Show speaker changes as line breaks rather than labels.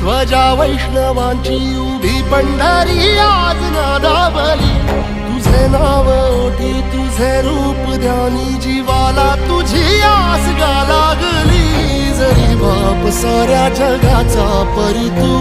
ध्वजा वैष्णवांची उभी पंढरी आज ना तुझे रूप ध्यानी जीवाला. तुझी आस गा लागली. जरी बाप साऱ्या जगाचा परी तू